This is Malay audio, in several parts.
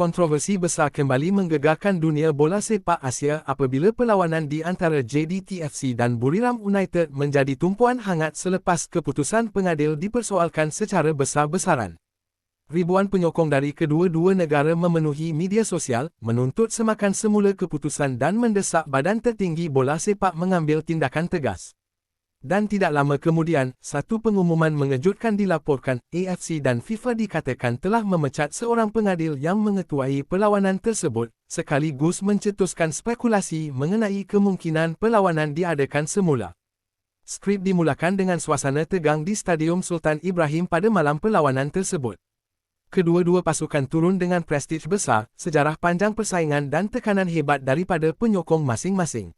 Kontroversi besar kembali menggegarkan dunia bola sepak Asia apabila perlawanan di antara JDTFC dan Buriram United menjadi tumpuan hangat selepas keputusan pengadil dipersoalkan secara besar-besaran. Ribuan penyokong dari kedua-dua negara memenuhi media sosial, menuntut semakan semula keputusan dan mendesak badan tertinggi bola sepak mengambil tindakan tegas. Dan tidak lama kemudian, satu pengumuman mengejutkan dilaporkan, AFC dan FIFA dikatakan telah memecat seorang pengadil yang mengetuai perlawanan tersebut, sekaligus mencetuskan spekulasi mengenai kemungkinan perlawanan diadakan semula. Skrip dimulakan dengan suasana tegang di Stadium Sultan Ibrahim pada malam perlawanan tersebut. Kedua-dua pasukan turun dengan prestij besar, sejarah panjang persaingan dan tekanan hebat daripada penyokong masing-masing.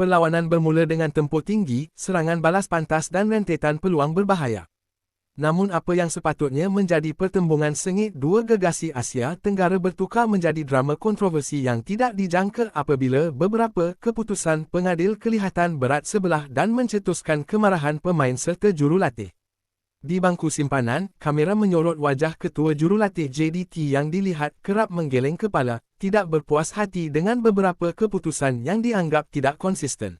Perlawanan bermula dengan tempur tinggi, serangan balas pantas dan rentetan peluang berbahaya. Namun apa yang sepatutnya menjadi pertembungan sengit dua gegasi Asia Tenggara bertukar menjadi drama kontroversi yang tidak dijangka apabila beberapa keputusan pengadil kelihatan berat sebelah dan mencetuskan kemarahan pemain serta jurulatih. Di bangku simpanan, kamera menyorot wajah ketua jurulatih JDT yang dilihat kerap menggeleng kepala, tidak berpuas hati dengan beberapa keputusan yang dianggap tidak konsisten.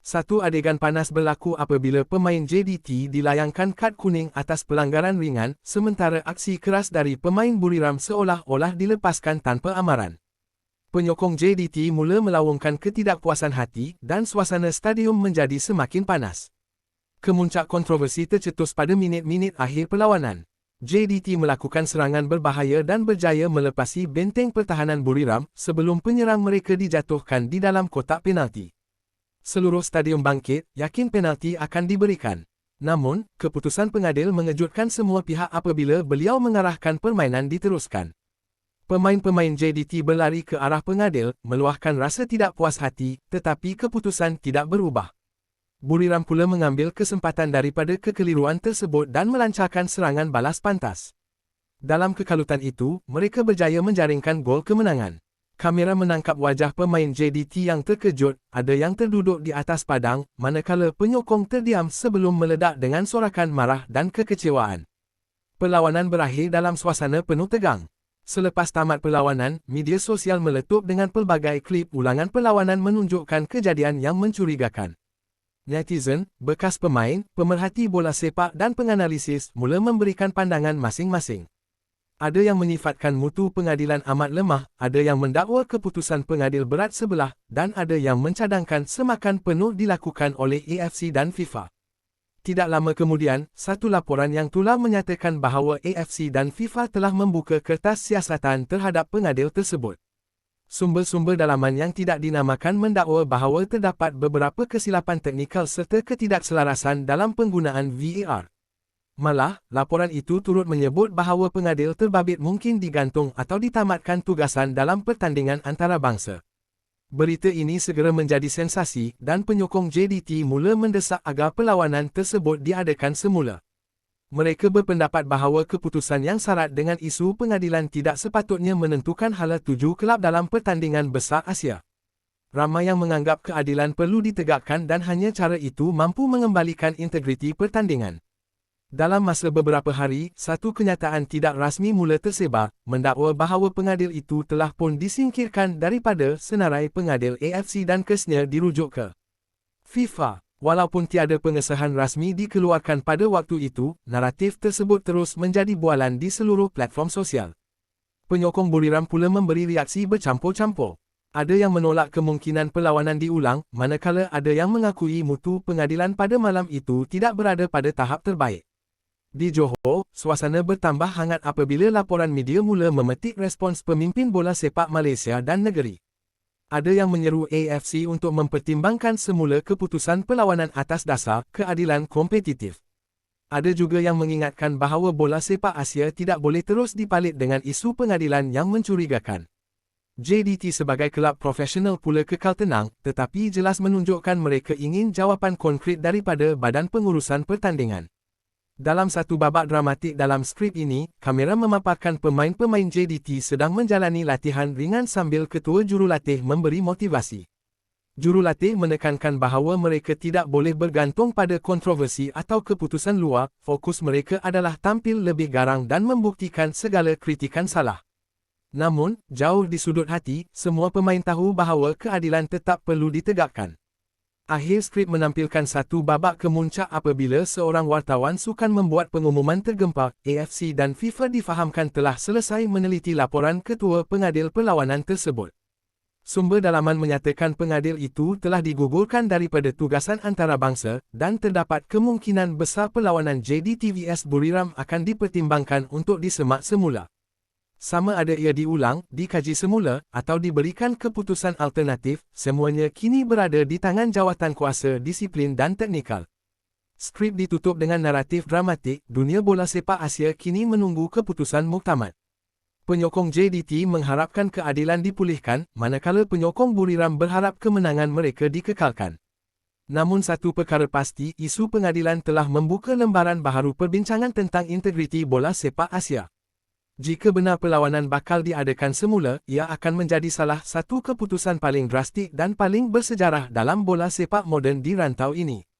Satu adegan panas berlaku apabila pemain JDT dilayangkan kad kuning atas pelanggaran ringan, sementara aksi keras dari pemain Buriram seolah-olah dilepaskan tanpa amaran. Penyokong JDT mula melawungkan ketidakpuasan hati dan suasana stadium menjadi semakin panas kemuncak kontroversi tercetus pada minit-minit akhir perlawanan. JDT melakukan serangan berbahaya dan berjaya melepasi benteng pertahanan Buriram sebelum penyerang mereka dijatuhkan di dalam kotak penalti. Seluruh stadium bangkit, yakin penalti akan diberikan. Namun, keputusan pengadil mengejutkan semua pihak apabila beliau mengarahkan permainan diteruskan. Pemain-pemain JDT berlari ke arah pengadil, meluahkan rasa tidak puas hati, tetapi keputusan tidak berubah. Buriram pula mengambil kesempatan daripada kekeliruan tersebut dan melancarkan serangan balas pantas. Dalam kekalutan itu, mereka berjaya menjaringkan gol kemenangan. Kamera menangkap wajah pemain JDT yang terkejut, ada yang terduduk di atas padang, manakala penyokong terdiam sebelum meledak dengan sorakan marah dan kekecewaan. Perlawanan berakhir dalam suasana penuh tegang. Selepas tamat perlawanan, media sosial meletup dengan pelbagai klip ulangan perlawanan menunjukkan kejadian yang mencurigakan netizen, bekas pemain, pemerhati bola sepak dan penganalisis mula memberikan pandangan masing-masing. Ada yang menyifatkan mutu pengadilan amat lemah, ada yang mendakwa keputusan pengadil berat sebelah, dan ada yang mencadangkan semakan penuh dilakukan oleh AFC dan FIFA. Tidak lama kemudian, satu laporan yang tular menyatakan bahawa AFC dan FIFA telah membuka kertas siasatan terhadap pengadil tersebut sumber-sumber dalaman yang tidak dinamakan mendakwa bahawa terdapat beberapa kesilapan teknikal serta ketidakselarasan dalam penggunaan VAR. Malah, laporan itu turut menyebut bahawa pengadil terbabit mungkin digantung atau ditamatkan tugasan dalam pertandingan antarabangsa. Berita ini segera menjadi sensasi dan penyokong JDT mula mendesak agar perlawanan tersebut diadakan semula mereka berpendapat bahawa keputusan yang syarat dengan isu pengadilan tidak sepatutnya menentukan hala tuju kelab dalam pertandingan besar Asia. Ramai yang menganggap keadilan perlu ditegakkan dan hanya cara itu mampu mengembalikan integriti pertandingan. Dalam masa beberapa hari, satu kenyataan tidak rasmi mula tersebar, mendakwa bahawa pengadil itu telah pun disingkirkan daripada senarai pengadil AFC dan kesnya dirujuk ke FIFA. Walaupun tiada pengesahan rasmi dikeluarkan pada waktu itu, naratif tersebut terus menjadi bualan di seluruh platform sosial. Penyokong Buriram pula memberi reaksi bercampur-campur. Ada yang menolak kemungkinan perlawanan diulang, manakala ada yang mengakui mutu pengadilan pada malam itu tidak berada pada tahap terbaik. Di Johor, suasana bertambah hangat apabila laporan media mula memetik respons pemimpin bola sepak Malaysia dan negeri ada yang menyeru AFC untuk mempertimbangkan semula keputusan perlawanan atas dasar keadilan kompetitif. Ada juga yang mengingatkan bahawa bola sepak Asia tidak boleh terus dipalit dengan isu pengadilan yang mencurigakan. JDT sebagai kelab profesional pula kekal tenang, tetapi jelas menunjukkan mereka ingin jawapan konkret daripada badan pengurusan pertandingan. Dalam satu babak dramatik dalam skrip ini, kamera memaparkan pemain-pemain JDT sedang menjalani latihan ringan sambil ketua jurulatih memberi motivasi. Jurulatih menekankan bahawa mereka tidak boleh bergantung pada kontroversi atau keputusan luar, fokus mereka adalah tampil lebih garang dan membuktikan segala kritikan salah. Namun, jauh di sudut hati, semua pemain tahu bahawa keadilan tetap perlu ditegakkan. Akhir skrip menampilkan satu babak kemuncak apabila seorang wartawan sukan membuat pengumuman tergempar, AFC dan FIFA difahamkan telah selesai meneliti laporan ketua pengadil perlawanan tersebut. Sumber dalaman menyatakan pengadil itu telah digugurkan daripada tugasan antarabangsa dan terdapat kemungkinan besar perlawanan JDTVS Buriram akan dipertimbangkan untuk disemak semula sama ada ia diulang, dikaji semula, atau diberikan keputusan alternatif, semuanya kini berada di tangan jawatan kuasa disiplin dan teknikal. Skrip ditutup dengan naratif dramatik, dunia bola sepak Asia kini menunggu keputusan muktamad. Penyokong JDT mengharapkan keadilan dipulihkan, manakala penyokong Buriram berharap kemenangan mereka dikekalkan. Namun satu perkara pasti, isu pengadilan telah membuka lembaran baharu perbincangan tentang integriti bola sepak Asia. Jika benar perlawanan bakal diadakan semula, ia akan menjadi salah satu keputusan paling drastik dan paling bersejarah dalam bola sepak moden di rantau ini.